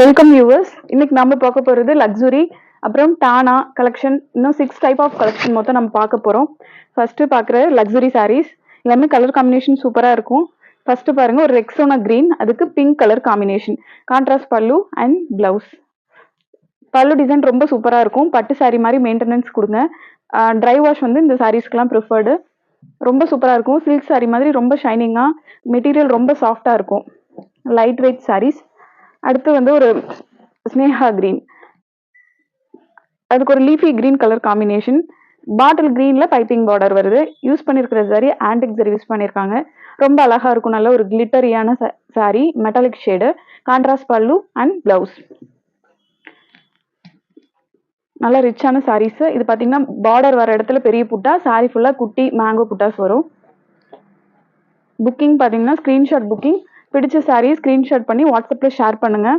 Welcome viewers இன்னைக்கு நம்ம பார்க்க போகிறது லக்ஸுரி அப்புறம் டானா கலெக்ஷன் இன்னும் சிக்ஸ் டைப் ஆஃப் கலெக்ஷன் மொத்தம் நம்ம பார்க்க போகிறோம் ஃபர்ஸ்ட் பார்க்குற லக்ஸுரி சாரீஸ் எல்லாமே கலர் காம்பினேஷன் சூப்பராக இருக்கும். ஃபர்ஸ்ட் பாருங்க ஒரு ரெக்ஸோனா கிரீன் அதுக்கு pink colour combination contrast pallu and blouse pallu design ரொம்ப சூப்பராக இருக்கும். பட்டு சாரீ மாதிரி மெயின்டெனன்ஸ் கொடுங்க. ட்ரை வாஷ் வந்து இந்த சாரீஸ்க்குலாம் ப்ரிஃபர்டு ரொம்ப சூப்பராக இருக்கும். சில்க் சாரி மாதிரி ரொம்ப ஷைனிங்காக மெட்டீரியல் ரொம்ப சாஃப்டாக இருக்கும். லைட் வெயிட் சாரீஸ் அடுத்து வந்து ஒரு ஸ்னேஹா கிரீன் அதுக்கு ஒரு leafy green colour combination bottle கிரீன்ல piping border வருது. யூஸ் பண்ணியிருக்கிற சாரி ஆன்டிக் சரி யூஸ் பண்ணியிருக்காங்க ரொம்ப அழகாக இருக்கும். நல்ல ஒரு கிளிட்டரியான saree metallic shade contrast pallu and blouse நல்ல ரிச்சான சாரீஸ் இது பார்த்தீங்கன்னா பார்டர் வர இடத்துல பெரிய புட்டா சாரி ஃபுல்லாக குட்டி மேங்கோ புட்டாஸ் வரும். புக்கிங் பார்த்தீங்கன்னா ஸ்க்ரீன்ஷாட் புக்கிங் பிடிச்ச சாரியை ஸ்க்ரீன்ஷாட் பண்ணி வாட்ஸ்அப்பில் ஷேர் பண்ணுங்கள்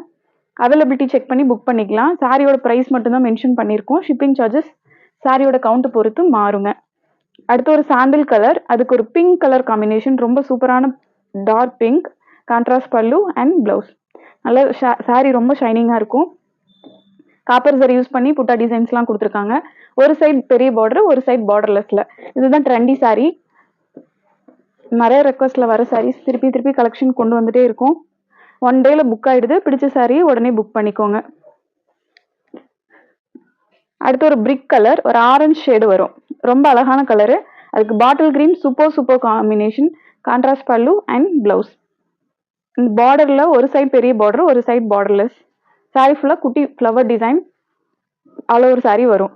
அவைலபிலிட்டி செக் பண்ணி புக் பண்ணிக்கலாம். சாரியோட ப்ரைஸ் மட்டும்தான் மென்ஷன் பண்ணியிருக்கோம். ஷிப்பிங் சார்ஜஸ் சாரியோட கவுண்ட்டு பொறுத்து மாறுங்க. அடுத்து ஒரு சாண்டில் கலர் அதுக்கு ஒரு பிங்க் கலர் காம்பினேஷன் ரொம்ப சூப்பரான dark pink contrast pallu and blouse நல்ல சாரி ரொம்ப ஷைனிங்காக இருக்கும். காப்பர் சரி யூஸ் பண்ணி புட்டா டிசைன்ஸ்லாம் கொடுத்துருக்காங்க. ஒரு சைட் பெரிய பார்டர் ஒரு சைட் பார்டர்லெஸ்ல இதுதான் ட்ரெண்டி சாரீ நிறைய ரெக்வஸ்ட்டில் வர சாரீஸ் திருப்பி திருப்பி கலெக்ஷன் கொண்டு வந்துட்டே இருக்கும். ஒன் டேயில் புக் ஆகிடுது பிடிச்ச சாரி உடனே புக் பண்ணிக்கோங்க. அடுத்து ஒரு பிரிக் கலர் ஒரு ஆரஞ்சு ஷேடு வரும். ரொம்ப அழகான கலரு அதுக்கு bottle green super super combination contrast pallu and blouse இந்த பார்டரில் ஒரு சைட் பெரிய பார்டர் ஒரு சைடு பார்டர்லெஸ் சாரி ஃபுல்லாக குட்டி ஃப்ளவர் டிசைன் அவ்வளோ ஒரு சாரி வரும்.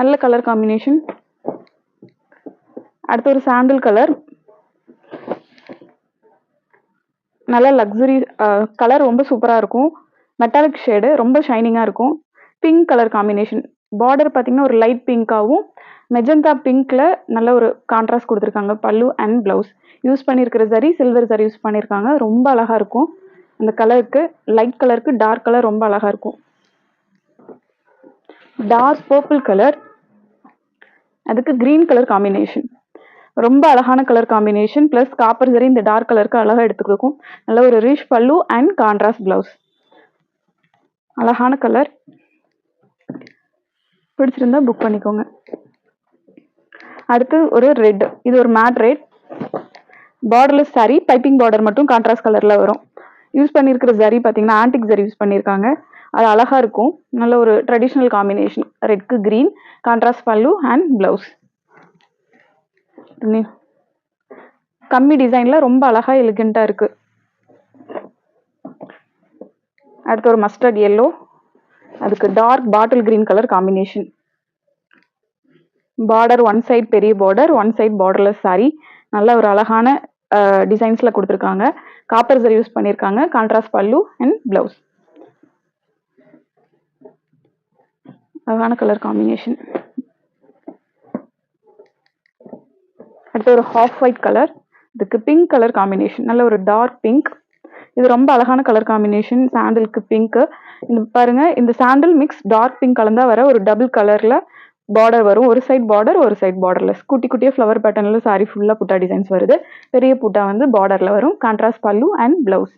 நல்ல கலர் காம்பினேஷன் அடுத்து ஒரு சாண்டில் கலர் நல்லா லக்ஸுரி கலர் ரொம்ப சூப்பராக இருக்கும். மெட்டாலிக் ஷேடு ரொம்ப ஷைனிங்காக இருக்கும். பிங்க் கலர் காம்பினேஷன் பார்டர் பார்த்தீங்கன்னா ஒரு லைட் பிங்காகவும் மெஜந்தா பிங்க்கில் நல்ல ஒரு கான்ட்ராஸ்ட் கொடுத்துருக்காங்க பல்லு அண்ட் ப்ளவுஸ் யூஸ் பண்ணியிருக்கிற சரி சில்வர் சரி யூஸ் பண்ணியிருக்காங்க ரொம்ப அழகாக இருக்கும். அந்த கலருக்கு லைட் கலருக்கு டார்க் கலர் ரொம்ப அழகாக இருக்கும். டார்க் பர்பிள் கலர் அதுக்கு கிரீன் கலர் காம்பினேஷன் ரொம்ப அழகான colour combination plus copper zari இந்த டார்க் கலருக்கு அழகாக எடுத்து கொடுக்கும் நல்ல ஒரு rich pallu and contrast blouse அழகான கலர் பிடிச்சிருந்தா புக் பண்ணிக்கோங்க. அடுத்து ஒரு ரெட் இது ஒரு matte red borderless saree piping border மட்டும் கான்ட்ராஸ்ட் கலரில் வரும். யூஸ் பண்ணியிருக்கிற ஜரி பார்த்தீங்கன்னா ஆன்டிக் ஜரி யூஸ் பண்ணியிருக்காங்க அது அழகாக இருக்கும். நல்ல ஒரு traditional combination ரெட்க்கு green contrast pallu and blouse கம்மி டிசைன்ல ரொம்ப அழகா எலிகண்டா இருக்கு. அடுத்து ஒரு மஸ்டர்ட் எல்லோ அதுக்கு dark bottle green colour combination border one side பெரிய border one side borderless saree நல்ல ஒரு அழகான டிசைன்ஸ்ல கொடுத்துருக்காங்க. காப்பர் சரி யூஸ் பண்ணியிருக்காங்க கான்ட்ராஸ்ட் பல்லு அண்ட் பிளவுஸ் அழகான கலர் காம்பினேஷன் அடுத்து ஒரு ஹாஃப் ஒயிட் கலர் இதுக்கு பிங்க் கலர் காம்பினேஷன் நல்ல ஒரு டார்க் பிங்க் இது ரொம்ப அழகான கலர் காம்பினேஷன் சாண்டலுக்கு பிங்க்கு இந்த பாருங்க இந்த சாண்டல் மிக்ஸ் டார்க் பிங்க் கலந்தா வர ஒரு டபுள் கலரில் பார்டர் வரும். ஒரு சைட் பார்டர் ஒரு சைட் பார்டரில் குட்டி குட்டியே ஃப்ளவர் பேட்டர்னில் சாரி ஃபுல்லாக புட்டா டிசைன்ஸ் வருது. பெரிய புட்டா வந்து பார்டரில் வரும். கான்ட்ராஸ்ட் பல்லு அண்ட் ப்ளவுஸ்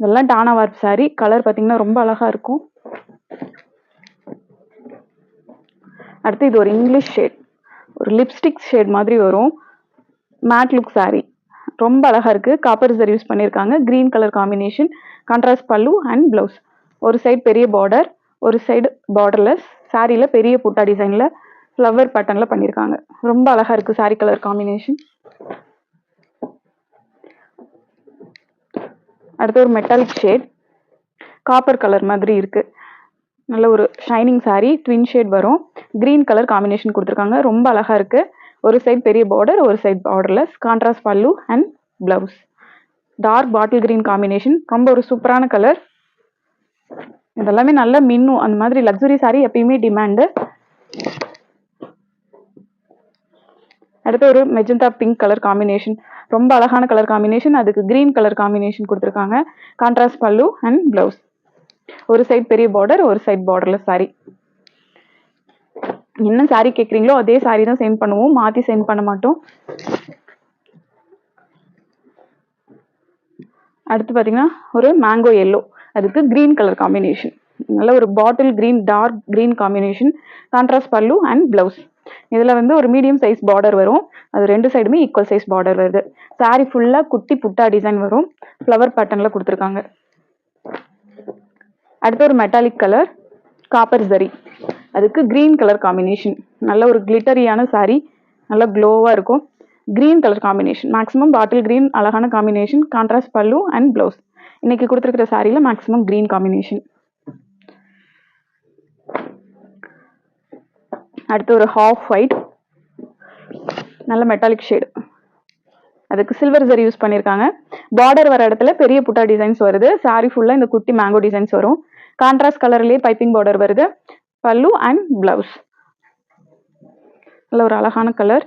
இதெல்லாம் டானா வார்ப் சாரி கலர் பார்த்தீங்கன்னா ரொம்ப அழகாக இருக்கும். அடுத்து இது ஒரு இங்கிலீஷ் ஷேட் ஒரு லிப்ஸ்டிக் ஷேட் மாதிரி வரும். மேட் லுக் சாரி ரொம்ப அழகாக இருக்குது காப்பர் சர் யூஸ் பண்ணியிருக்காங்க green colour combination contrast pallu and blouse ஒரு சைடு பெரிய பார்டர் ஒரு சைடு பார்டர்லெஸ் சாரியில் பெரிய புட்டா டிசைனில் ஃப்ளவர் பேட்டர்னில் பண்ணியிருக்காங்க ரொம்ப அழகாக இருக்குது சாரி கலர் காம்பினேஷன் அடுத்து ஒரு மெட்டாலிக் ஷேட் காப்பர் கலர் மாதிரி இருக்குது நல்ல ஒரு ஷைனிங் சாரி ட்வின் ஷேட் வரும். கிரீன் கலர் காம்பினேஷன் கொடுத்துருக்காங்க. ரொம்ப அழகாக இருக்குது ஒரு சைட் பெரிய பார்டர் ஒரு side borderless contrast pallu and blouse dark bottle green combination ரொம்ப ஒரு சூப்பரான கலர் இதெல்லாமே நல்ல மின்னும் அந்த மாதிரி லக்ஸுரி சாரி எப்பயுமே டிமாண்டு அடுத்து ஒரு மெஜந்தா பிங்க் கலர் காம்பினேஷன் ரொம்ப அழகான கலர் காம்பினேஷன் அதுக்கு கிரீன் கலர் காம்பினேஷன் கொடுத்துருக்காங்க. கான்ட்ராஸ்ட் பல்லு அண்ட் ப்ளவுஸ் ஒரு சைட் பெரிய பார்டர் ஒரு சைட் பார்டர்ல சாரி என்ன சாரி கேட்குறீங்களோ அதே சாரி தான் சென்ட் பண்ணுவோம். மாற்றி சென்ட் பண்ண மாட்டோம். அடுத்து பார்த்தீங்கன்னா ஒரு மேங்கோ எல்லோ அதுக்கு கிரீன் கலர் காம்பினேஷன் நல்ல ஒரு bottle green dark green combination contrast pallu and blouse இதில் வந்து ஒரு மீடியம் சைஸ் பார்டர் வரும். அது ரெண்டு சைடுமே ஈக்குவல் சைஸ் பார்டர் வருது. சாரி ஃபுல்லாக குட்டி புட்டா டிசைன் வரும். ஃப்ளவர் பேட்டர்னில் கொடுத்துருக்காங்க. அடுத்து ஒரு மெட்டாலிக் கலர் காப்பர் ஜரி அதுக்கு க்ரீன் கலர் காம்பினேஷன் நல்ல ஒரு கிளிட்டரியான saree நல்ல க்ளோவாக இருக்கும். Green colour combination maximum bottle green அழகான combination contrast pallu and blouse இன்றைக்கி கொடுத்துருக்கிற சாரியில் மேக்ஸிமம் க்ரீன் காம்பினேஷன் அடுத்து ஒரு ஹாஃப் ஒயிட் நல்ல மெட்டாலிக் ஷேடு அதுக்கு சில்வர் சரி யூஸ் பண்ணியிருக்காங்க பார்டர் வர இடத்துல பெரிய புட்டா டிசைன்ஸ் வருது. சாரி ஃபுல்லாக இந்த குட்டி மேங்கோ டிசைன்ஸ் வரும். கான்ட்ராஸ்ட் கலர்லேயே பைப்பிங் பார்டர் வருது. பல்லு அண்ட் பிளவுஸ் நல்ல ஒரு அழகான கலர்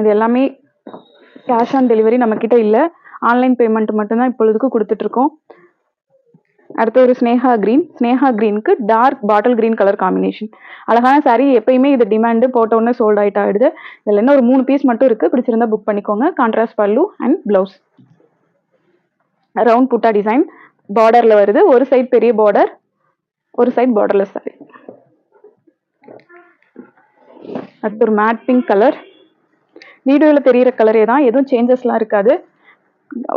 இது எல்லாமே கேஷ் ஆன் டெலிவரி நம்மக்கிட்ட இல்லை. ஆன்லைன் பேமெண்ட் மட்டும்தான் இப்பொழுதுக்கு கொடுத்துட்ருக்கோம். அடுத்து ஒரு Sneha green Sneha க்ரீனுக்கு dark bottle green colour combination அழகான saree எப்பயுமே இது டிமாண்டு போட்டோன்னே சோல்ட் அவுட் ஆகிடுது இதில் என்ன ஒரு மூணு பீஸ் மட்டும் இருக்குது பிடிச்சிருந்தா புக் பண்ணிக்கோங்க. Contrast pallu and blouse round butta design பார்டர்ல வருது. ஒரு சைட் பெரிய பார்டர் ஒரு சைட் பார்டர்லெஸ் சாரி அடுத்து ஒரு மேட் பிங்க் கலர் வீடியோவில் தெரிகிற கலரே தான். எதுவும் சேஞ்சஸ்லாம் இருக்காது.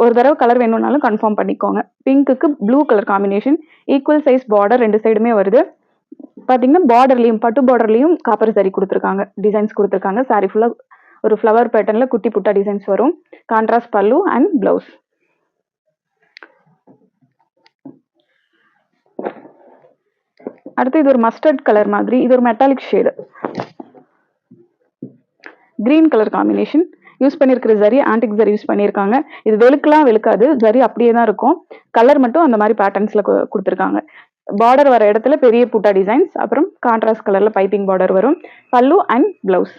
ஒரு தடவை கலர் வேணும்னாலும் கன்ஃபார்ம் பண்ணிக்கோங்க. பிங்க்குக்கு blue colour combination equal size border ரெண்டு சைடுமே வருது. பார்த்தீங்கன்னா பார்டர்லையும் பட்டு பார்டர்லையும் காப்பர் சரி கொடுத்துருக்காங்க. டிசைன்ஸ் கொடுத்துருக்காங்க. சாரி ஃபுல்லாக ஒரு ஃப்ளவர் பேட்டர்னில் குட்டி புட்டா டிசைன்ஸ் வரும். கான்ட்ராஸ்ட் பல்லு அண்ட் ப்ளவுஸ் அடுத்து இது ஒரு மஸ்டர்ட் கலர் மாதிரி இது ஒரு metallic shade green colour combination use பண்ணியிருக்கிற ஜரி ஆன்டிக் ஜரி யூஸ் பண்ணியிருக்காங்க இது வெளுக்கெல்லாம் வெளுக்காது. ஜரி அப்படியே தான் இருக்கும். கலர் மட்டும் அந்த மாதிரி பேட்டர்ன்ஸில் கொடுத்துருக்காங்க. பார்டர் வர இடத்துல பெரிய புட்டா டிசைன்ஸ் அப்புறம் கான்ட்ராஸ்ட் கலரில் பைப்பிங் பார்டர் வரும். பல்லு அண்ட் பிளவுஸ்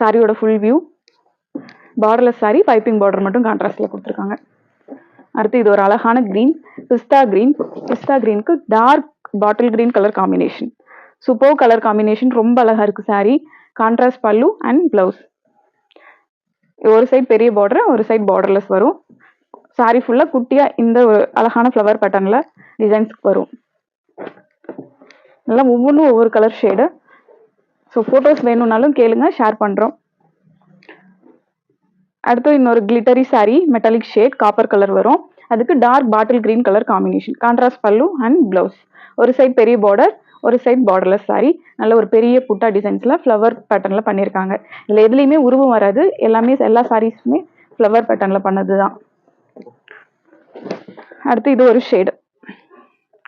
சாரியோட full view borderless sari piping border மட்டும் கான்ட்ராஸ்டில் கொடுத்துருக்காங்க. அடுத்து இது ஒரு அழகான green pista green pista கிரீனுக்கு dark bottle green colour combination super colour combination ரொம்ப அழகா இருக்கு saree. Contrast pallu and blouse ஒரு சைட் பெரிய பார்டர் ஒரு சைட் பார்டர்லெஸ் வரும். Saree ஃபுல்லாக குட்டியாக இந்த ஒரு அழகான ஃப்ளவர் பேட்டர்னில் டிசைன்ஸ் வரும். எல்லாம் ஒவ்வொன்றும் ஒவ்வொரு கலர் ஷேடு ஸோ ஃபோட்டோஸ் வேணும்னாலும் கேளுங்க ஷேர் பண்ணுறோம் அடுத்து இன்னொரு glittery sari metallic shade copper colour வரும். அதுக்கு dark bottle green colour combination contrast pallu and blouse ஒரு சைட் பெரிய பார்டர் ஒரு சைட் பார்டர்லெஸ் சாரீ நல்ல ஒரு பெரிய புட்டா டிசைன்ஸில் ஃப்ளவர் பேட்டர்னில் பண்ணியிருக்காங்க இதில் எதுலேயுமே உருவம் வராது. எல்லாமே எல்லா சாரீஸுமே ஃப்ளவர் பேட்டர்னில் பண்ணது தான் அடுத்து இது ஒரு ஷேடு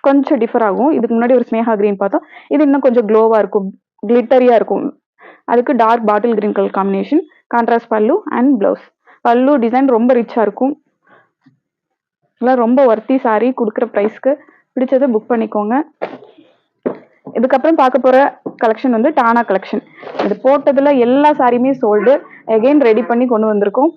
கொஞ்சம் டிஃபர் ஆகும். இதுக்கு முன்னாடி ஒரு ஸ்னேகா கிரீன் பார்த்தோம். இது இன்னும் கொஞ்சம் க்ளோவாக இருக்கும். கிளிட்டரியாக இருக்கும். அதுக்கு dark bottle green colour combination contrast pallu and blouse pallu design ரொம்ப ரிச்சாக இருக்கும். எல்லாம் ரொம்ப ஒர்த்தி சாரி கொடுக்குற ப்ரைஸ்க்கு பிடிச்சதை புக் பண்ணிக்கோங்க. இதுக்கப்புறம் பார்க்க போகிற கலெக்ஷன் வந்து டானா கலெக்ஷன் இது போட்டதில் எல்லா சாரியுமே சோல்டு அகைன் ரெடி பண்ணி கொண்டு வந்திருக்கோம்.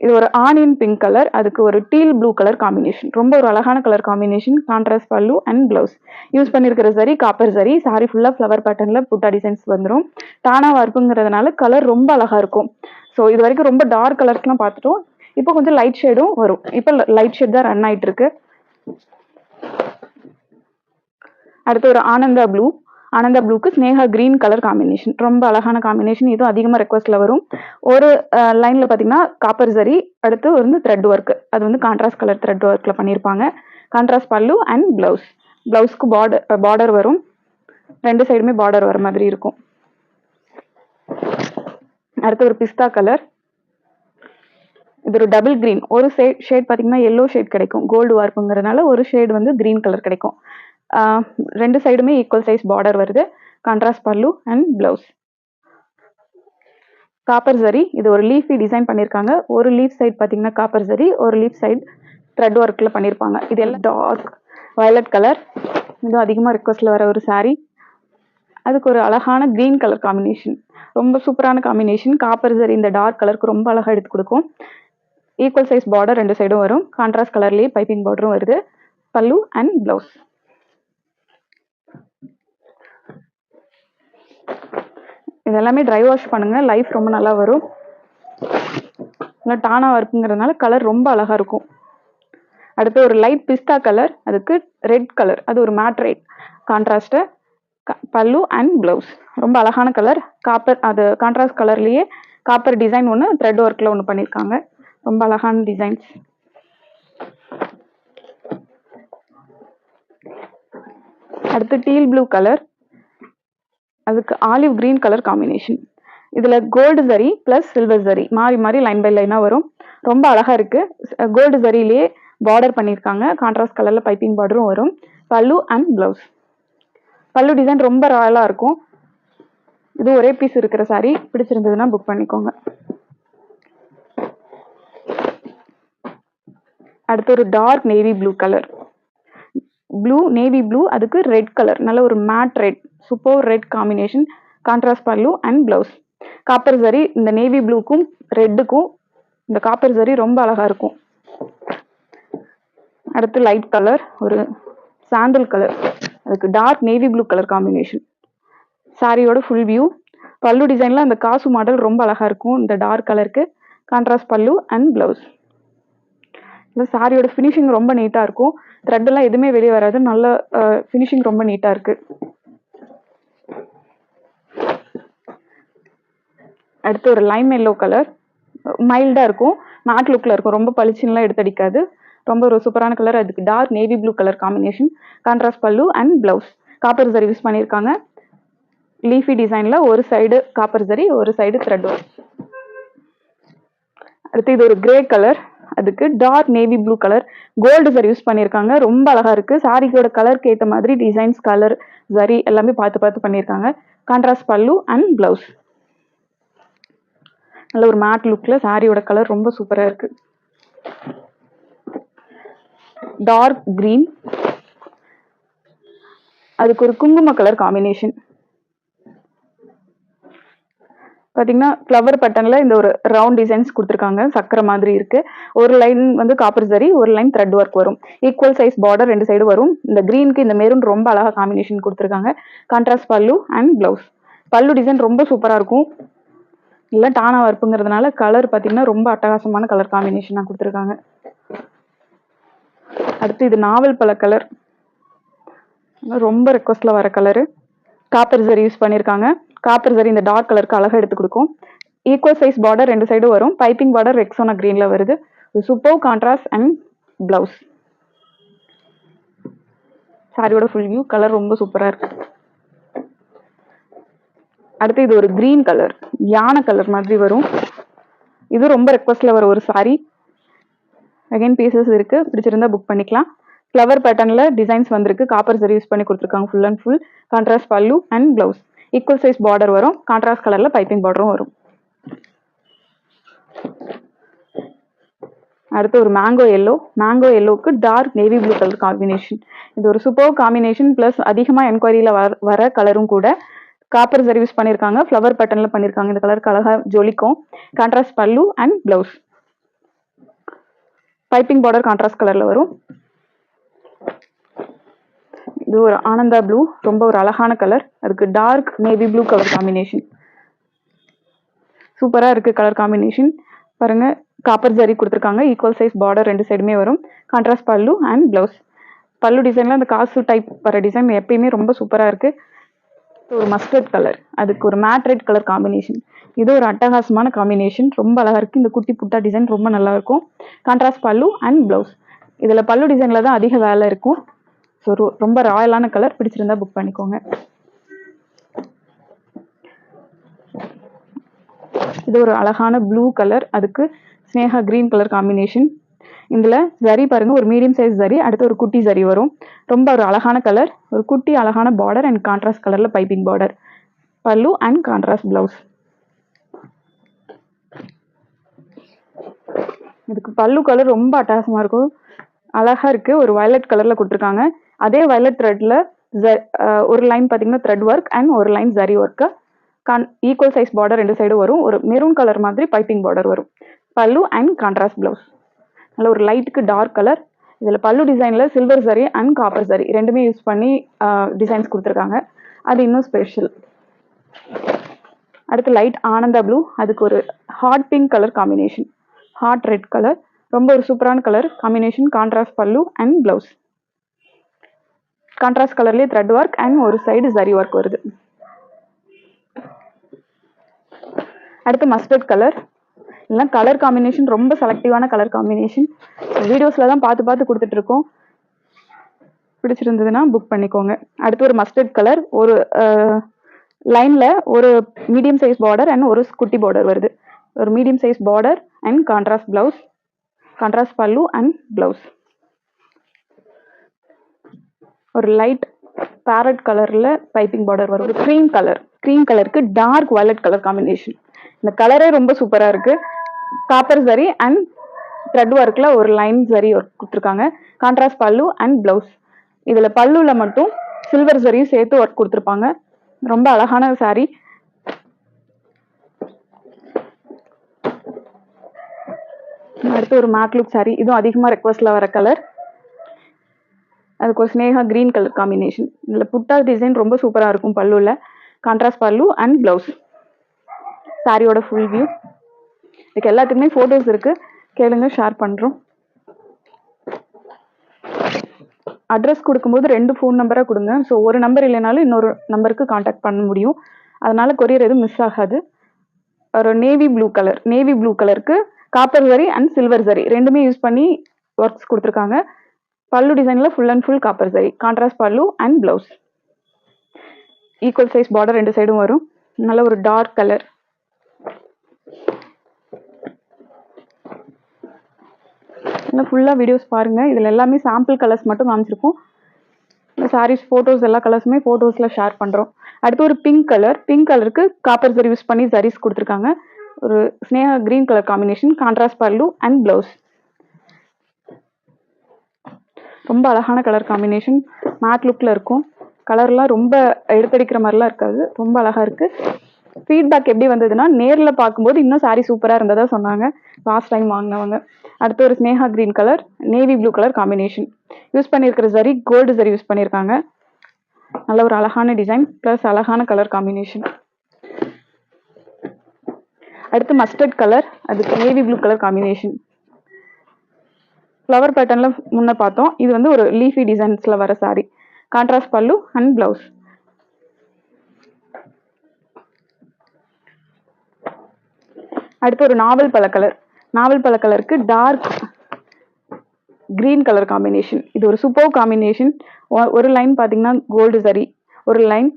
இது ஒரு ஆனியன் பிங்க் கலர் அதுக்கு ஒரு டீல் ப்ளூ கலர் காம்பினேஷன் ரொம்ப ஒரு அழகான colour combination contrast pallu and blouse use பண்ணியிருக்கிற சரி காப்பர் சரி சாரி ஃபுல்லாக ஃப்ளவர் பேட்டர்னில் புட்டா டிசைன்ஸ் வந்துடும் டானா வர்ப்புங்கிறதுனால கலர் ரொம்ப அழகாக இருக்கும். ஸோ இது வரைக்கும் ரொம்ப டார்க் கலர்ஸ்லாம் பார்த்துட்டோம். இப்போ கொஞ்சம் லைட் ஷேடும் வரும். இப்போ லைட் ஷேட் தான் ரன் ஆயிட்டு இருக்கு அடுத்து ஒரு ஆனந்தா ப்ளூ ஆனந்தா ப்ளூக்கு ஸ்னேகா கிரீன் கலர் காம்பினேஷன் ரொம்ப அழகான காம்பினேஷன் இதுவும் அதிகமாக ரெக்வஸ்ட்ல வரும். ஒரு லைன்ல பார்த்தீங்கன்னா காப்பர் சரி அடுத்து வந்து த்ரெட் ஒர்க்கு அது வந்து கான்ட்ராஸ்ட் கலர் த்ரெட் ஒர்க்கில் பண்ணியிருப்பாங்க கான்ட்ராஸ்ட் பல்லு அண்ட் பிளவுஸ் பிளவுஸ்க்கு பார்டர் பார்டர் வரும். ரெண்டு சைடுமே பார்டர் வர மாதிரி இருக்கும். அடுத்து ஒரு பிஸ்தா கலர் இது ஒரு டபுள் கிரீன் ஒரு ஷேட் ஷேட் பார்த்தீங்கன்னா எல்லோ ஷேட் கிடைக்கும். கோல்டு வார்ப்புங்கிறதுனால ஒரு ஷேட் வந்து கிரீன் கலர் கிடைக்கும். ரெண்டு சைடுமே ஈக்குவல் சைஸ் பார்டர் வருது. Contrast pallu and blouse copper zari இது ஒரு லீஃபி டிசைன் பண்ணியிருக்காங்க ஒரு லீஃப் சைட் பார்த்தீங்கன்னா காப்பர் சரி ஒரு லீஃப் சைட் த்ரெட் ஒர்க்கில் பண்ணியிருப்பாங்க இது எல்லாம் டார்க் வயலட் கலர் இதுவும் அதிகமாக ரிக்வஸ்டில் வர ஒரு saree. அதுக்கு ஒரு அழகான க்ரீன் கலர் காம்பினேஷன் ரொம்ப சூப்பரான காம்பினேஷன் காப்பர் சரி இந்த டார்க் கலருக்கு ரொம்ப அழகாக எடுத்து கொடுக்கும். ஈக்குவல் சைஸ் பார்டர் ரெண்டு சைடும் வரும். கான்ட்ராஸ்ட் கலர்லேயே பைப்பிங் பார்டரும் வருது. பல்லு அண்ட் பிளவுஸ் இது எல்லாமே ட்ரை வாஷ் பண்ணுங்கள் லைஃப் ரொம்ப நல்லா வரும். இல்லை டானா ஒர்க்குங்கிறதுனால கலர் ரொம்ப அழகாக இருக்கும். அடுத்து ஒரு லைட் பிஸ்தா கலர் அதுக்கு ரெட் கலர் அது ஒரு மேட் ரெட் கான்ட்ராஸ்ட்டு பல்லு அண்ட் ப்ளவுஸ் ரொம்ப அழகான கலர் காப்பர் அது கான்ட்ராஸ்ட் கலர்லேயே காப்பர் டிசைன் ஒன்று த்ரெட் ஒர்க்கில் ஒன்று பண்ணியிருக்காங்க ரொம்ப அழகான டிசைன்ஸ் அடுத்து டீல் ப்ளூ கலர் அதுக்கு ஆலிவ் கிரீன் கலர் காம்பினேஷன் இதில் gold zari plus silver zari மாறி மாறி லைன் பை லைனாக வரும். ரொம்ப அழகாக இருக்குது கோல்டு சரியிலேயே பார்டர் பண்ணியிருக்காங்க கான்ட்ராஸ்ட் கலரில் பைப்பிங் பார்டரும் வரும். பல்லு அண்ட் ப்ளவுஸ் பல்லு டிசைன் ரொம்ப ராயலாக இருக்கும். இது ஒரே பீஸ் இருக்கிற சாரீ பிடிச்சிருந்ததுன்னா புக் பண்ணிக்கோங்க. அடுத்து ஒரு dark navy blue colour blue navy blue அதுக்கு ரெட் கலர் நல்ல ஒரு matte red super red combination contrast pallu and blouse copper zari இந்த நேவி ப்ளூக்கும் ரெட்டுக்கும் இந்த காப்பர் சரி ரொம்ப அழகா இருக்கும். அடுத்து லைட் கலர் ஒரு சாண்டல் கலர் அதுக்கு dark navy blue colour combination சாரியோட ஃபுல் வியூ பல்லு டிசைனில் அந்த காசு மாடல் ரொம்ப அழகா இருக்கும் இந்த டார்க் கலருக்கு கான்ட்ராஸ்ட் பல்லு அண்ட் ப்ளவுஸ் இந்த சாரியோட ஃபினிஷிங் ரொம்ப நீட்டாக இருக்கும். த்ரெட் எல்லாம் எதுவுமே வெளியே வராது. நல்ல ஃபினிஷிங் ரொம்ப நீட்டாக இருக்கு. அடுத்து ஒரு லைம் எல்லோ கலர் மைல்டாக இருக்கும். மேட் லுக்கில் இருக்கும். ரொம்ப பளிச்சுன்னுலாம் எடுத்தடிக்காது ரொம்ப ஒரு சூப்பரான கலர் அதுக்கு dark navy blue colour combination contrast pallu and blouse copper zari use பண்ணியிருக்காங்க. லீஃபி டிசைனில் ஒரு சைடு காப்பர் சரி ஒரு சைடு த்ரெட் அடுத்து இது ஒரு கிரே கலர் அதுக்கு dark navy blue colour gold zari use பண்ணியிருக்காங்க. ரொம்ப அழகாக இருக்குது சாரிக்கோட கலருக்கு ஏற்ற மாதிரி டிசைன்ஸ் கலர் சரி எல்லாமே பார்த்து பார்த்து பண்ணியிருக்காங்க. கான்ட்ராஸ்ட் பல்லு அண்ட் ப்ளவுஸ் நல்ல ஒரு மேட் லுக்கில் சாரியோட கலர் ரொம்ப சூப்பராக இருக்கு. டார்க் க்ரீன் அதுக்கு ஒரு குங்கும கலர் காம்பினேஷன் பார்த்தீங்கன்னா ஃப்ளவர் பட்டனில் இந்த ஒரு ரவுண்ட் டிசைன்ஸ் கொடுத்துருக்காங்க. சக்கரை மாதிரி இருக்குது ஒரு லைன் வந்து காப்பர் சரி ஒரு லைன் த்ரெட் ஒர்க் வரும். ஈக்குவல் சைஸ் பார்டர் ரெண்டு சைடு வரும். இந்த க்ரீனுக்கு இந்த மெரூன் ரொம்ப அழகாக காம்பினேஷன் கொடுத்துருக்காங்க. கான்ட்ராஸ்ட் பல்லு அண்ட் ப்ளவுஸ் பல்லு டிசைன் ரொம்ப சூப்பராக இருக்கும். இல்லை டானா வர்ப்புங்கிறதுனால கலர் பார்த்தீங்கன்னா ரொம்ப அட்டகாசமான கலர் காம்பினேஷனாக கொடுத்துருக்காங்க. அடுத்து இது நாவல் பழ கலர் ரொம்ப ரெக்வஸ்ட்ல வர கலரு காப்பர் சரி யூஸ் பண்ணியிருக்காங்க காப்பர் சரி இந்த டார்க் கலருக்கு அழகாக எடுத்து கொடுக்கும். ஈக்குவல் சைஸ் பார்டர் ரெண்டு சைடும் வரும். பைப்பிங் பார்டர் ரெக்ஸோனா க்ரீனில் வருது. சூப்பர் கான்ட்ராஸ்ட் அண்ட் பிளவுஸ் சாரியோட ஃபுல் வியூ கலர் ரொம்ப சூப்பராக இருக்குது அடுத்து இது ஒரு கிரீன் கலர் யானை கலர் மாதிரி வரும். இது ரொம்ப ரெக்வஸ்ட்ல வர ஒரு சாரி அகைன் பீசஸ் இருக்கு. பிடிச்சிருந்தா புக் பண்ணிக்கலாம். ஃப்ளவர் பேட்டர்னில் டிசைன்ஸ் வந்திருக்கு. காப்பர் சரி யூஸ் பண்ணி கொடுத்துருக்காங்க full and full contrast pallu and blouse equal size border வரும். கான்ட்ராஸ்ட் கலரில் பைப்பிங் பார்டரும் வரும். அடுத்து ஒரு mango yellow mango எல்லோவுக்கு dark navy blue colour combination இது ஒரு சூப்பர் காம்பினேஷன் ப்ளஸ் அதிகமாக என்கொயரியில் வர வர கலரும் கூட காப்பர் சர்வீஸ் பண்ணியிருக்காங்க ஃப்ளவர் பேட்டர்னில் பண்ணியிருக்காங்க இந்த கலருக்கு அழகாக ஜொலிக்கும். Contrast pallu and blouse piping border contrast கலர்ல வரும். இது ஒரு ஆனந்தா ப்ளூ ரொம்ப ஒரு அழகான கலர் அதுக்கு dark navy blue colour combination சூப்பராக இருக்கு கலர் காம்பினேஷன் பாருங்க காப்பர் ஜரி கொடுத்துருக்காங்க. ஈக்குவல் சைஸ் பார்டர் ரெண்டு சைடுமே வரும். கான்ட்ராஸ்ட் பல்லு அண்ட் பிளவுஸ் பல்லு டிசைன்ல அந்த காசு டைப் வர டிசைன் எப்பயுமே ரொம்ப சூப்பராக இருக்குது ஒரு மஸ்டர்ட் கலர் அதுக்கு ஒரு மேட் ரெட் கலர் காம்பினேஷன் இது ஒரு அட்டகாசமான காம்பினேஷன் ரொம்ப அழகாக இருக்குது இந்த குட்டி புட்டா டிசைன் ரொம்ப நல்லா இருக்கும். கான்ட்ராஸ்ட் பல்லு அண்ட் ப்ளவுஸ் இதில் பல்லு டிசைனில் தான் அதிக வேலை இருக்கும். ஸோ ரொம்ப ராயலான கலர் பிடிச்சிருந்தா புக் பண்ணிக்கோங்க. இது ஒரு அழகான ப்ளூ கலர் அதுக்கு ஸ்னேகா கிரீன் கலர் காம்பினேஷன் இதில் ஜரி பாருங்க ஒரு மீடியம் சைஸ் ஜரி அடுத்து ஒரு குட்டி ஜரி வரும். ரொம்ப ஒரு அழகான கலர் ஒரு குட்டி அழகான பார்டர் அண்ட் கான்ட்ராஸ்ட் கலரில் piping border pallu and contrast blouse இதுக்கு பல்லு கலர் ரொம்ப அட்டாசமாக இருக்கும். அழகாக இருக்குது ஒரு வயலட் கலரில் கொடுத்துருக்காங்க. அதே வயலட் த்ரெட்டில் ஒரு லைன் பார்த்தீங்கன்னா த்ரெட் ஒர்க் அண்ட் ஒரு லைன் ஜரி ஒர்க்கு கான் ஈக்குவல் சைஸ் பார்டர் ரெண்டு சைடு வரும். ஒரு மெரூன் கலர் மாதிரி பைப்பிங் பார்டர் வரும். பல்லு அண்ட் கான்ட்ராஸ்ட் ப்ளவுஸ் நல்ல ஒரு லைட்டுக்கு டார்க் கலர் இதில் பல்லு டிசைனில் சில்வர் சரி அண்ட் காப்பர் சரி ரெண்டுமே யூஸ் பண்ணி டிசைன்ஸ் கொடுத்துருக்காங்க. அது இன்னும் ஸ்பெஷல் அடுத்து லைட் ஆனந்தா ப்ளூ அதுக்கு ஒரு hot pink colour combination hot red colour ரொம்ப ஒரு சூப்பரான colour combination contrast pallu and blouse contrast கலர்லேயே த்ரெட் ஒர்க் அண்ட் ஒரு சைடு ஜரி ஒர்க் வருது. அடுத்து மஸ்டர்ட் கலர் இதெல்லாம் கலர் காம்பினேஷன் ரொம்ப செலக்டிவான கலர் காம்பினேஷன் வீடியோஸில் தான் பார்த்து பார்த்து கொடுத்துட்ருக்கோம் பிடிச்சிருந்ததுன்னா புக் பண்ணிக்கோங்க. அடுத்து ஒரு மஸ்டர்ட் கலர் ஒரு லைனில் ஒரு மீடியம் சைஸ் பார்டர் அண்ட் ஒரு குட்டி பார்டர் வருது. ஒரு medium size border and contrast blouse contrast pallu and blouse ஒரு லைட் பேரட் கலரில் பைப்பிங் பார்டர் வரும் ஒரு க்ரீம் கலர் க்ரீம் கலருக்கு டார்க் வயலட் கலர் காம்பினேஷன் இந்த கலரே ரொம்ப சூப்பராக இருக்கு. காப்பர் சரி அண்ட் த்ரெட் ஒர்க்கில் ஒரு லைன் சரி ஒர்க் கொடுத்துருக்காங்க. கான்ட்ராஸ்ட் பல்லு அண்ட் ப்ளவுஸ் இதில் பல்லுவில் மட்டும் சில்வர் சரியும் சேர்த்து ஒர்க் கொடுத்துருப்பாங்க. ரொம்ப அழகான சாரீ அடுத்து ஒரு மேட் லுக் இதுவும் அதிகமாக ரெக்வஸ்டில் வர கலர் அதுக்கு ஒரு ஸ்னேகா க்ரீன் கலர் காம்பினேஷன் இதில் புட்டா டிசைன் ரொம்ப சூப்பராக இருக்கும் பல்லுவில் கான்ட்ராஸ்ட் பல்லு அண்ட் ப்ளவுஸ் சாரியோட ஃபுல் வியூ இதுக்கு எல்லாத்துக்குமே ஃபோட்டோஸ் இருக்கு. கேளுங்க ஷேர் பண்ணுறோம் அட்ரஸ் கொடுக்கும்போது ரெண்டு ஃபோன் நம்பராக கொடுங்க. ஸோ ஒரு நம்பர் இல்லைனாலும் இன்னொரு நம்பருக்கு காண்டாக்ட் பண்ண முடியும். அதனால கொரியர் எதுவும் மிஸ் ஆகாது. ஒரு navy blue colour navy blue கலருக்கு copper zari and silver zari ரெண்டுமே யூஸ் பண்ணி ஒர்க்ஸ் கொடுத்துருக்காங்க. பல்லு டிசைனில் full and full copper zari contrast pallu and blouse equal size border ரெண்டு சைடும் வரும். நல்ல ஒரு டார்க் கலர் இல்லை ஃபுல்லாக வீடியோஸ் பாருங்கள் இதில் எல்லாமே சாம்பிள் கலர்ஸ் மட்டும் காமிச்சிருக்கோம். இந்த சாரீஸ் ஃபோட்டோஸ் எல்லா கலர்ஸுமே ஃபோட்டோஸில் ஷேர் பண்ணுறோம் அடுத்து ஒரு பிங்க் கலர் பிங்க் கலருக்கு காப்பர் சரி யூஸ் பண்ணி சாரீஸ் கொடுத்துருக்காங்க. ஒரு Sneha green colour combination contrast pallu and blouse ரொம்ப அழகான கலர் காம்பினேஷன் மேட் லுக்கில் இருக்கும். கலர்லாம் ரொம்ப எடுத்தடிக்கிற மாதிரிலாம் இருக்காது. ரொம்ப அழகாக இருக்குது ஃபீட்பேக் எப்படி வந்ததுன்னா நேரில் பார்க்கும்போது இன்னும் saree சூப்பராக இருந்ததா சொன்னாங்க. லாஸ்ட் டைம் வாங்கினவங்க. அடுத்து ஒரு Sneha green colour navy blue colour combination use பண்ணியிருக்கிற சரி கோல்டு சரி யூஸ் பண்ணியிருக்காங்க நல்ல ஒரு அழகான டிசைன் ப்ளஸ் அழகான கலர் காம்பினேஷன் அடுத்து மஸ்டர்ட் கலர் அதுக்கு navy blue colour combination flower பேட்டர்னில் முன்னே பார்த்தோம். இது வந்து ஒரு லீஃபி டிசைன்ஸில் வர sari contrast pallu and blouse அடுத்து ஒரு நாவல் பழ கலர் நாவல் பழ கலருக்கு டார்க் கிரீன் கலர் காம்பினேஷன் இது ஒரு சூப்பர் காம்பினேஷன் ஒரு லைன் பார்த்தீங்கன்னா கோல்டு சரி ஒரு லைன்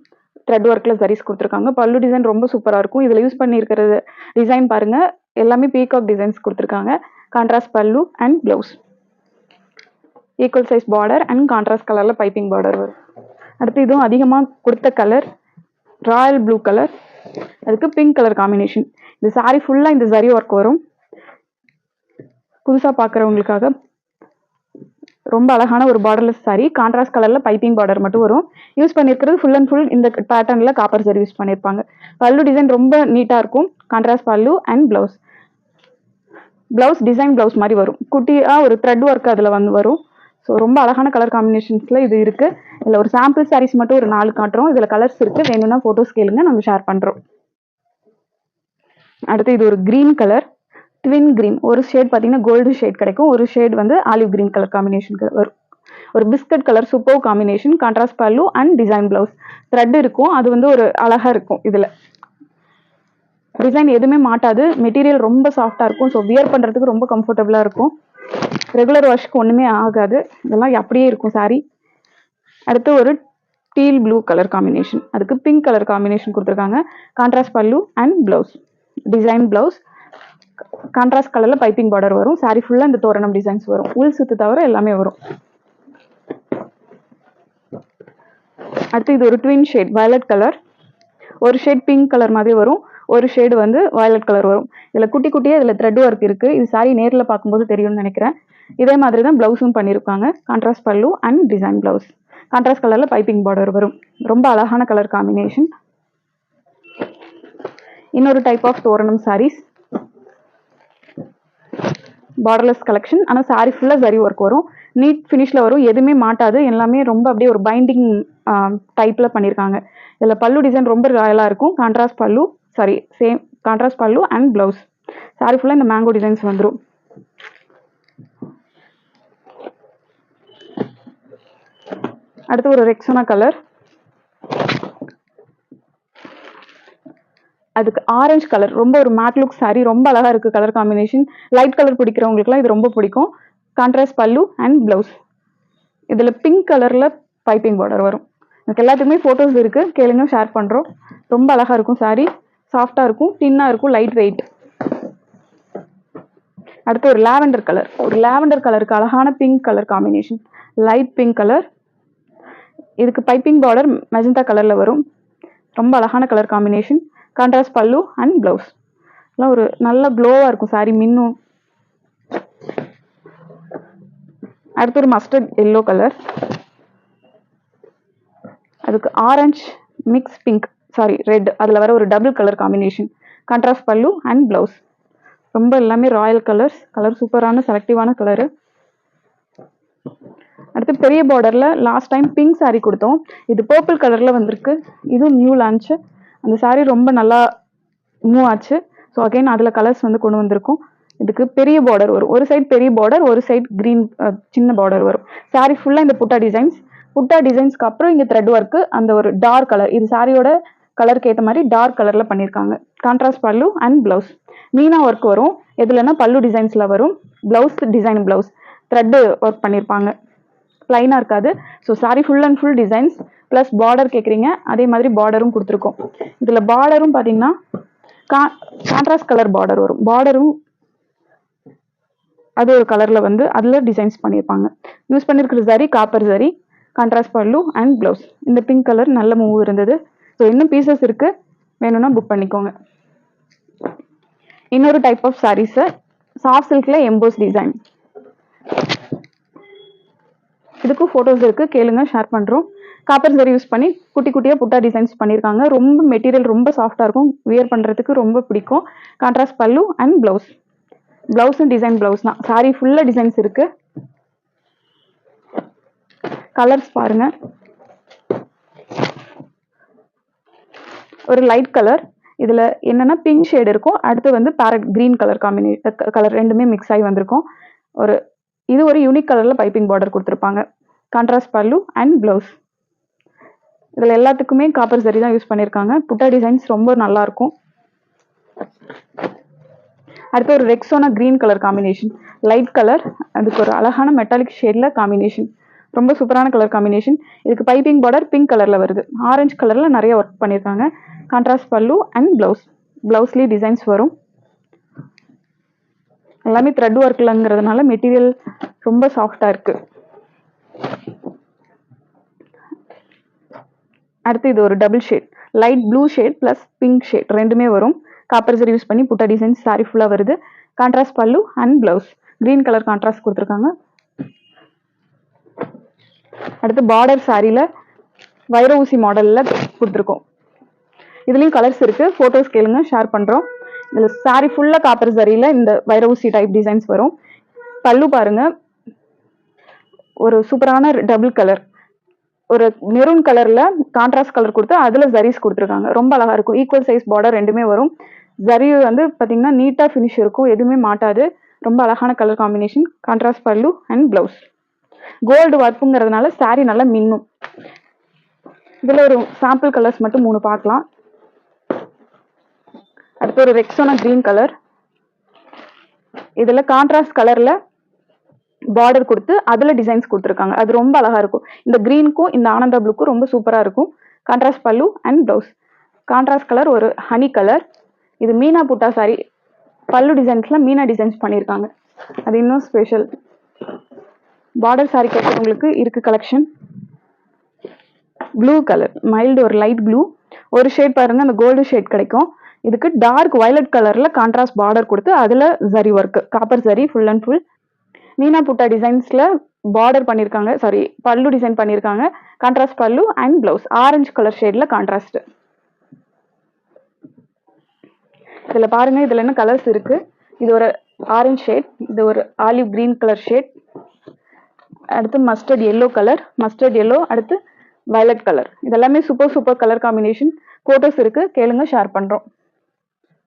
த்ரெட் ஒர்க்கில் சரிஸ் கொடுத்துருக்காங்க. பல்லு டிசைன் ரொம்ப சூப்பராக இருக்கும். இதில் யூஸ் பண்ணியிருக்கிறது டிசைன் பாருங்கள் எல்லாமே பீகாக் டிசைன்ஸ் கொடுத்துருக்காங்க. Contrast pallu and blouse equal size border and contrast கலரில் பைப்பிங் பார்டர் வரும். அடுத்து இதுவும் அதிகமாக கொடுத்த கலர் ராயல் ப்ளூ கலர் அதுக்கு பிங்க் கலர் காம்பினேஷன் இந்த saree ஃபுல்லாக இந்த சரி ஒர்க் வரும். புதுசாக பார்க்குறவங்களுக்காக ரொம்ப அழகான ஒரு பார்டர்லெஸ் சாரி கான்ட்ராஸ்ட் கலரில் பைப்பிங் பார்டர் மட்டும் வரும். யூஸ் பண்ணியிருக்கிறது ஃபுல் அண்ட் ஃபுல் இந்த பேட்டர்னில் காப்பர் சரி யூஸ் பண்ணியிருப்பாங்க பல்லு டிசைன் ரொம்ப நீட்டாக இருக்கும். Contrast pallu and blouse blouse design blouse மாதிரி வரும். குட்டியாக ஒரு த்ரெட் ஒர்க் அதில் வந்து வரும். ஸோ ரொம்ப அழகான கலர் காம்பினேஷன்ஸில் இது இருக்குது இதில் ஒரு சாம்பிள் சாரீஸ் மட்டும் ஒரு நாலு காட்டுறோம். இதில் கலர்ஸ் இருக்குது வேணும்னா ஃபோட்டோஸ் கேளுங்க. நாங்கள் ஷேர் பண்ணுறோம் அடுத்து இது ஒரு க்ரீன் கலர் ட்வின் க்ரீன் ஒரு ஷேட் பார்த்தீங்கன்னா கோல்டு ஷேட் கிடைக்கும். ஒரு ஷேட் வந்து ஆலிவ் க்ரீன் கலர் காம்பினேஷன் வரும். ஒரு biscuit colour super combination contrast pallu and design blouse thread இருக்கும். அது வந்து ஒரு அழகா இருக்கும் இதில். டிசைன் எதுவுமே மாட்டாது. மெட்டீரியல் ரொம்ப சாஃப்டாக இருக்கும். ஸோ வியர் பண்ணுறதுக்கு ரொம்ப கம்ஃபர்டபுளாக இருக்கும். ரெகுலர் வாஷ்க்கு ஒன்றுமே ஆகாது. இதெல்லாம் அப்படியே இருக்கும் சாரி அடுத்து ஒரு டீல் ப்ளூ கலர் காம்பினேஷன் அதுக்கு பிங்க் கலர் காம்பினேஷன் கொடுத்துருக்காங்க. Contrast pallu and blouse design blouse contrast கலரில் பைப்பிங் பார்டர் வரும். சாரி ஃபுல்லாக இந்த தோரணம் டிசைன்ஸ் வரும். உள் சுத்து தவிர எல்லாமே வரும். அடுத்து இது ஒரு ட்வின் ஷேட் வயலட் கலர் ஒரு ஷேட் பிங்க் கலர் மாதிரி வரும். ஒரு ஷேடு வந்து வயலட் கலர் வரும். இதில் குட்டி குட்டியாக இதில் த்ரெட் ஒர்க் இருக்குது இது சாரி நேரில் பார்க்கும்போது தெரியும்னு நினைக்கிறேன். இதே மாதிரி தான் ப்ளவுஸும் பண்ணியிருக்காங்க contrast pallu and design blouse contrast கலரில் பைப்பிங் பார்டர் வரும். ரொம்ப அழகான கலர் காம்பினேஷன் இன்னொரு டைப் ஆஃப் தோரணம் சாரீஸ் பார்டர்லெஸ் கலெக்ஷன் ஆனால் சாரீ ஃபுல்லாக சரி ஒர்க் வரும். நீட் ஃபினிஷில் வரும். எதுவுமே மாட்டாது. எல்லாமே ரொம்ப அப்படியே ஒரு பைண்டிங் டைப்பில் பண்ணியிருக்காங்க இதில் பல்லு டிசைன் ரொம்ப ராயலாக இருக்கும். Contrast pallu sari same contrast pallu and blouse sari ஃபுல்லாக இந்த மேங்கோ டிசைன்ஸ் வந்துடும் அடுத்து ஒரு ரெக்ஸோனா கலர் அதுக்கு ஆரஞ்சு கலர் ரொம்ப ஒரு மேட் லுக் சாரி ரொம்ப அழகா இருக்கு கலர் காம்பினேஷன் லைட் கலர் பிடிக்கிறவங்களுக்குலாம் இது ரொம்ப பிடிக்கும். கான்ட்ராஸ்ட் பல்லு அண்ட் பிளவுஸ் இதுல பிங்க் கலர்ல பைப்பிங் பார்டர் வரும். எனக்கு எல்லாத்துக்குமே ஃபோட்டோஸ் இருக்கு. கேளுங்க ஷேர் பண்றோம். ரொம்ப அழகா இருக்கும் saree. சாஃப்டா இருக்கும் தின்னா இருக்கும் லைட் வெயிட் அடுத்து ஒரு லாவெண்டர் கலர் ஒரு லாவெண்டர் கலருக்கு அழகான pink colour combination light pink colour இதுக்கு பைப்பிங் பார்டர் மெஜந்தா கலர்ல வரும். ரொம்ப அழகான colour combination contrast pallu and blouse எல்லாம் ஒரு நல்ல க்ளோவாக இருக்கும் சாரி மின்னும். அடுத்து ஒரு மஸ்டர்ட் எல்லோ கலர் அதுக்கு orange mix pink sari red அதில் வர ஒரு double colour combination contrast pallu and blouse ரொம்ப எல்லாமே ராயல் கலர்ஸ் கலர் சூப்பரான செலக்டிவான கலரு அடுத்து பெரிய பார்டரில் லாஸ்ட் டைம் பிங்க் சாரீ கொடுத்தோம். இது பர்பிள் கலரில் வந்திருக்கு. இதுவும் நியூ லான்ச் அந்த சாரீ ரொம்ப நல்லா மூவ் ஆச்சு. ஸோ அகைன் அதில் கலர்ஸ் வந்து கொண்டு வந்திருக்கும். இதுக்கு பெரிய பார்டர் வரும். ஒரு சைடு பெரிய பார்டர் ஒரு சைடு கிரீன் சின்ன பார்டர் வரும். சாரீ ஃபுல்லாக இந்த புட்டா டிசைன்ஸ் புட்டா டிசைன்ஸ்க்கு அப்புறம் இங்கே த்ரெட் ஒர்க்கு அந்த ஒரு டார்க் கலர் இது சாரியோட கலருக்கு ஏற்ற மாதிரி டார்க் கலரில் பண்ணியிருக்காங்க கான்ட்ராஸ்ட் பல்லு அண்ட் ப்ளவுஸ் மீனா ஒர்க் வரும். எதுலன்னா பல்லு டிசைன்ஸில் வரும். Blouse design blouse thread work பண்ணியிருப்பாங்க ப்ளைனாக இருக்காது. So sari full and full designs plus border கேட்குறீங்க அதே மாதிரி பார்டரும் கொடுத்துருக்கோம். இதில் பார்டரும் பார்த்தீங்கன்னா கா கான்ட்ராஸ்ட் கலர் பார்டர் வரும். பார்டரும் அது ஒரு கலரில் வந்து அதில் டிசைன்ஸ் பண்ணியிருப்பாங்க யூஸ் பண்ணியிருக்கிற சரி copper zari contrast pallu and blouse இந்த பிங்க் கலர் நல்ல மூவ் இருந்தது. ஸோ இன்னும் பீசஸ் இருக்கு. வேணும்னா புக் பண்ணிக்கோங்க. இன்னொரு டைப் ஆஃப் சாரீஸு சாஃப்ட் சில்க்ல எம்போஸ் டிசைன் இதுக்கும் ஃபோட்டோஸ் இருக்கு. கேளுங்க ஷேர் பண்றோம். காப்பர் சரி யூஸ் பண்ணி குட்டி குட்டியாக புட்டா டிசைன்ஸ் பண்ணியிருக்காங்க ரொம்ப மெட்டீரியல் ரொம்ப சாஃப்டாக இருக்கும். வியர் பண்ணுறதுக்கு ரொம்ப பிடிக்கும். Contrast pallu and blouse blouse and design blouse தான். சாரி ஃபுல்லாக டிசைன்ஸ் இருக்கு. கலர்ஸ் பாருங்க. ஒரு லைட் கலர் இதுல என்னன்னா பிங்க் ஷேடு இருக்கும். அடுத்து வந்து பேரட் கிரீன் கலர் காம்பினே கலர் ரெண்டுமே மிக்ஸ் ஆகி வந்திருக்கும். ஒரு இது ஒரு யூனிக் கலர்ல பைப்பிங் பார்டர் கொடுத்துருப்பாங்க. கான்ட்ராஸ்ட் பல்லு அண்ட் பிளவுஸ் இதில் எல்லாத்துக்குமே காப்பர் சரி தான் யூஸ் பண்ணியிருக்காங்க புட்டா டிசைன்ஸ் ரொம்ப நல்லாயிருக்கும் அடுத்து ஒரு Rexona green colour combination light colour அதுக்கு ஒரு அழகான மெட்டாலிக் ஷேடில் காம்பினேஷன் ரொம்ப சூப்பரான கலர் காம்பினேஷன் இதுக்கு பைப்பிங் பார்டர் பிங்க் கலரில் வருது. ஆரஞ்சு கலரில் நிறைய ஒர்க் பண்ணியிருக்காங்க கான்ட்ராஸ்ட் பல்லு அண்ட் ப்ளவுஸ் ப்ளவுஸ்லேயே டிசைன்ஸ் வரும். எல்லாமே த்ரெட் ஒர்க்லங்கிறதுனால மெட்டீரியல் ரொம்ப சாஃப்டாக இருக்குது அடுத்து இது ஒரு double shade light blue shade plus pink shade ரெண்டுமே வரும். காப்பர் சரி யூஸ் பண்ணி புட்டா டிசைன்ஸ் சாரி ஃபுல்லாக வருது. Contrast pallu and blouse green colour contrast கொடுத்துருக்காங்க. அடுத்து பார்டர் சாரியில் வைர ஊசி மாடலில் கொடுத்துருக்கோம். இதுலேயும் கலர்ஸ் இருக்குது ஃபோட்டோஸ் கேளுங்க ஷேர் பண்ணுறோம் இதில் சாரி ஃபுல்லாக காப்பர் சரியில் இந்த வைர ஊசி டைப் டிசைன்ஸ் வரும். பல்லு பாருங்கள் ஒரு சூப்பரான டபுள் கலர் ஒரு மெரூன் கலர்ல கான்ட்ராஸ்ட் கலர் கொடுத்து அதுல ஜரீஸ் கொடுத்துருக்காங்க. ரொம்ப அழகா இருக்கும். ஈக்குவல் சைஸ் பார்டர் ரெண்டுமே வரும். ஜரி வந்து பாத்தீங்கன்னா நீட்டா ஃபினிஷ் இருக்கும். எதுவுமே மாட்டாது. ரொம்ப அழகான colour combination contrast pallu and blouse gold ஒர்க்குங்கிறதுனால saree நல்லா மின்னும். இதுல ஒரு சாம்பிள் கலர்ஸ் மட்டும் மூணு பார்க்கலாம். அடுத்து ஒரு ரெக்ஸோனா கிரீன் கலர் இதுல கான்ட்ராஸ்ட் கலர்ல பார்டர் கொடுத்து அதுல டிசைன்ஸ் கொடுத்துருக்காங்க. அது ரொம்ப அழகா இருக்கும். இந்த க்ரீனுக்கும் இந்த ஆனந்தா ப்ளூக்கும் ரொம்ப சூப்பரா இருக்கும். Contrast pallu and blouse contrast colour ஒரு ஹனி கலர் இது மீனா புட்டா சாரி பல்லு டிசைன்ஸ்ல மீனா டிசைன்ஸ் பண்ணியிருக்காங்க. அது இன்னும் ஸ்பெஷல் பார்டர் சாரி கேட்கறவங்களுக்கு இருக்கு கலெக்ஷன் ப்ளூ கலர் மைல்டு ஒரு லைட் ப்ளூ ஒரு ஷேட் பாருங்க அந்த கோல்டு ஷேட் கிடைக்கும். இதுக்கு டார்க் வயலட் கலர்ல கான்ட்ராஸ்ட் பார்டர் கொடுத்து அதுல zari work copper zari full and full Meena புட்டா டிசைன்ஸ்ல பார்டர் பண்ணியிருக்காங்க சாரி பல்லு டிசைன் பண்ணியிருக்காங்க contrast pallu and blouse orange colour ஷேட்ல contrast இதில் பாருங்க இதுல என்ன கலர்ஸ் இருக்கு? இது ஒரு ஆரஞ்சு ஷேட் இது ஒரு ஆலிவ் கிரீன் கலர் ஷேட் அடுத்து mustard yellow colour mustard yellow அடுத்து வயலட் கலர் இதெல்லாமே super super colour combination photos இருக்கு கேளுங்க ஷேர் பண்ணுறோம்